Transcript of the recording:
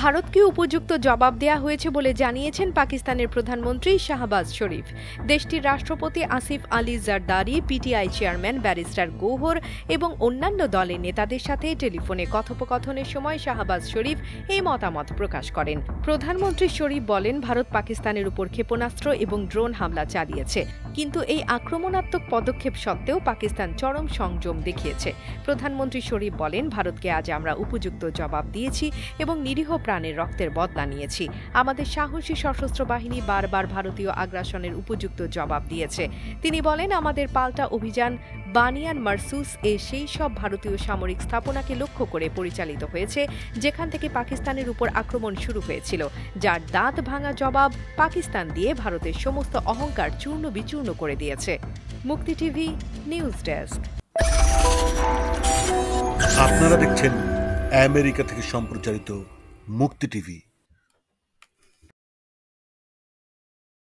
ভারতকে উপযুক্ত জবাব দেয়া হয়েছে বলে জানিয়েছেন পাকিস্তানের প্রধানমন্ত্রী শাহবাজ শরীফ। দেশটির রাষ্ট্রপতি Asif Ali Zardari, PTI chairman barrister Gohar এবং অন্যান্য দলের নেতাদের সাথে টেলিফোনে কথোপকথনের সময় শাহবাজ শরীফ এই মতামত প্রকাশ করেন। প্রধানমন্ত্রী শরীফ বলেন, ভারত পাকিস্তানের উপর ক্ষেপণাস্ত্র এবং ড্রোন হামলা চালিয়েছে, কিন্তু এই আক্রমণাত্মক পদক্ষেপ সত্ত্বেও পাকিস্তান চরম সংযম দেখিয়েছে। প্রধানমন্ত্রী শরীফ বলেন, ভারতকে আজ আমরা উপযুক্ত জবাব দিয়েছি এবং নিরীহ প্রাণের রক্তের বদলা নিয়েছি। আমাদের সাহসী সশস্ত্র বাহিনী বারবার ভারতীয় আগ্রাসনের উপযুক্ত জবাব দিয়েছে। তিনি বলেন, আমাদের পাল্টা অভিযান বানিয়ান মারসুস এ সেই সব ভারতীয় সামরিক স্থাপনাকে লক্ষ্য করে পরিচালিত হয়েছে, যেখান থেকে পাকিস্তানের উপর আক্রমণ শুরু হয়েছিল, যার দাঁত ভাঙা জবাব পাকিস্তান দিয়ে ভারতের সমস্ত অহংকার চূর্ণ বিচূর্ণ করে দিয়েছে। মুক্তি টিভি, নিউজ ডেস্ক। আপনারা দেখছেন আমেরিকা থেকে সম্প্রচারিত মুক্তি টিভি